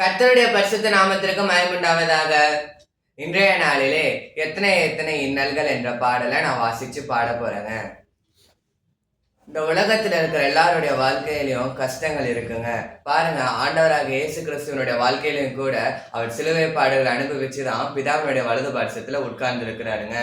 கர்த்தருடைய பரிசுத்த நாமத்திற்கு மயமுண்டாவதாக இன்றைய நாளிலே எத்தனை எத்தனை இன்னல்கள் என்ற பாடலை நான் வாசிச்சு பாட போறேங்க. இந்த உலகத்தில் இருக்கிற எல்லாருடைய வாழ்க்கையிலையும் கஷ்டங்கள் இருக்குங்க. பாருங்க ஆண்டவராக இயேசு கிறிஸ்துவனுடைய வாழ்க்கையிலையும் கூட அவர் சிலுவை பாடுகளை அனுபவிச்சுதான் பிதாவினுடைய வலது பரிசத்தில் உட்கார்ந்து இருக்கிறாருங்க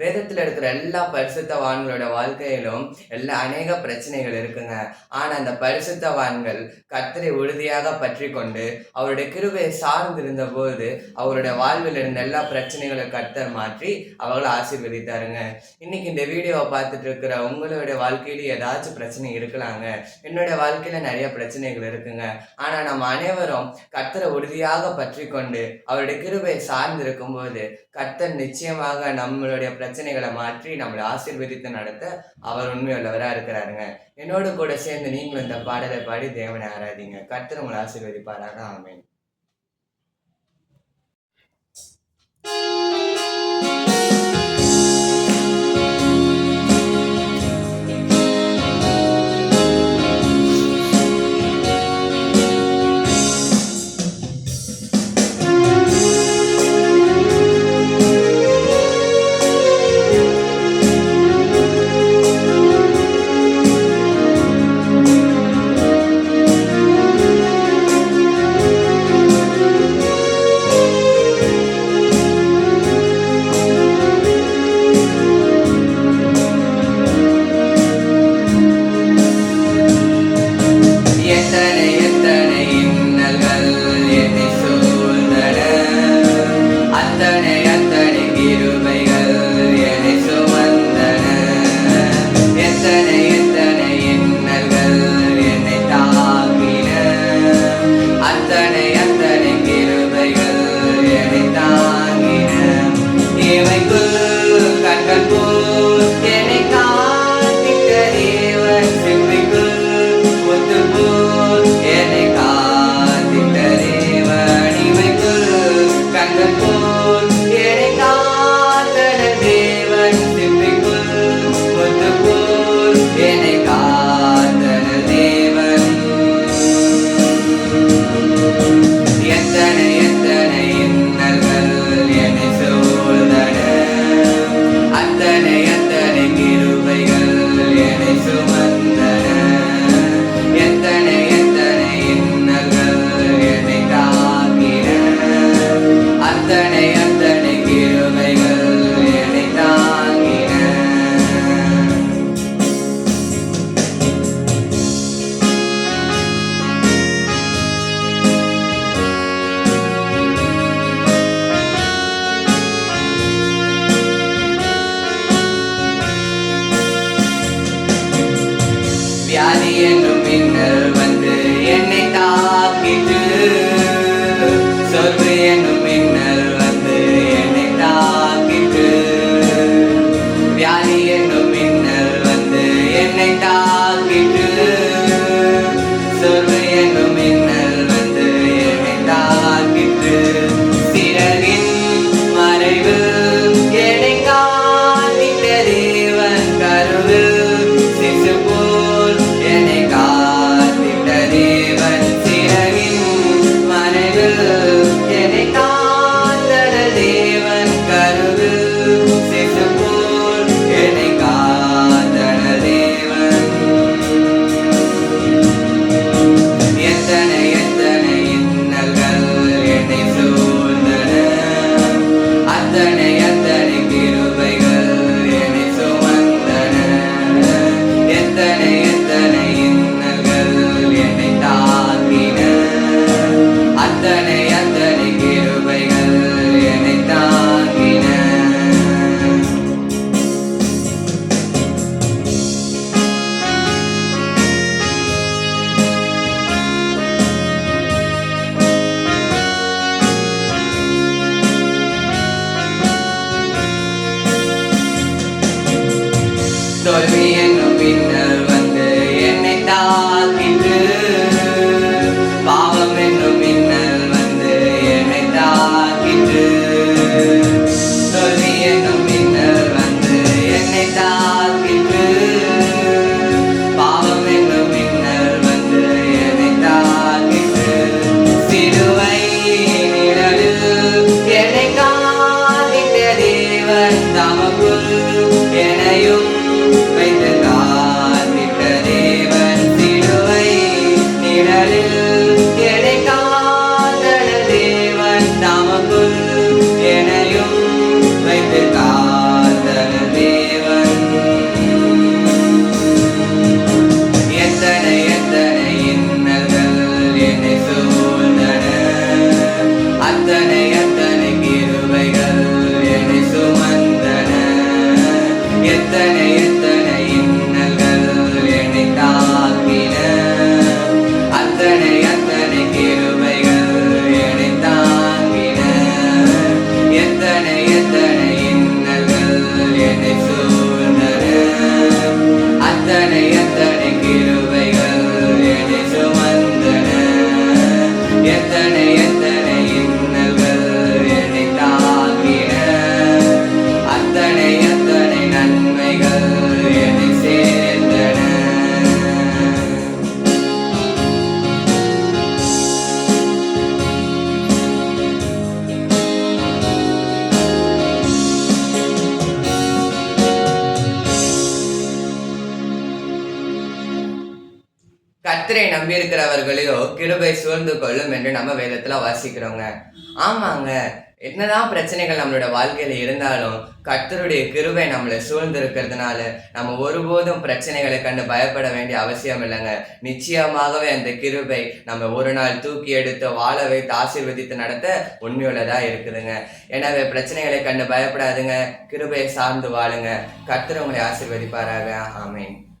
வேதத்தில் இருக்கிற எல்லா பரிசுத்தவான்களோட வாழ்க்கையிலும் எல்லா அநேக பிரச்சனைகள் இருக்குங்க. ஆனால் அந்த பரிசுத்தவான்கள் கர்த்தரை உறுதியாக பற்றி கொண்டு அவருடைய கிருவை சார்ந்திருந்த போது அவருடைய வாழ்வில் இருந்த எல்லா பிரச்சனைகளை கத்தர் மாற்றி அவர்களை ஆசீர்வதித்தாருங்க. இன்னைக்கு இந்த வீடியோவை பார்த்துட்டு இருக்கிற உங்களுடைய வாழ்க்கையிலேயே ஏதாச்சும் பிரச்சனை இருக்கலாங்க. என்னுடைய வாழ்க்கையில நிறைய பிரச்சனைகள் இருக்குங்க. ஆனா நம்ம அனைவரும் கர்த்தரை உறுதியாக பற்றி கொண்டு அவருடைய கிருபை சார்ந்து இருக்கும்போது கர்த்தர் நிச்சயமாக நம்மளுடைய பிரச்சனைகளை மாற்றி நம்மளை ஆசீர்வதித்து நடத்த அவர் உண்மையுள்ளவரா இருக்கிறாருங்க. என்னோடு கூட சேர்ந்து நீங்களும் இந்த பாடலை பாடி தேவனை ஆராதிங்க. கர்த்தர் உங்களை ஆசீர்வதிப்பாராக. ஆமென். Maria, no mean. கர்த்தரை நம்பி இருக்கிறவர்களையோ கிருபை சூழ்ந்து கொள்ளும் என்று நம்ம வேதத்துல வாசிக்கிறோங்க. ஆமாங்க. என்னதான் பிரச்சனைகள் நம்மளோட வாழ்க்கையில இருந்தாலும் கர்த்தருடைய கிருபை நம்மளை சூழ்ந்து இருக்கிறதுனால நம்ம ஒருபோதும் பிரச்சனைகளை கண்டு பயப்பட வேண்டிய அவசியம் இல்லைங்க. நிச்சயமாகவே அந்த கிருபை நம்ம ஒரு நாள் தூக்கி எடுத்து வாழ வைத்து ஆசீர்வதித்து நடத்த உண்மையுள்ளதா இருக்குதுங்க. எனவே பிரச்சனைகளை கண்டு பயப்படாதுங்க. கிருபையை சார்ந்து வாழுங்க. கர்த்தர் உங்களை ஆசீர்வதிப்பாராக. ஆமேன்.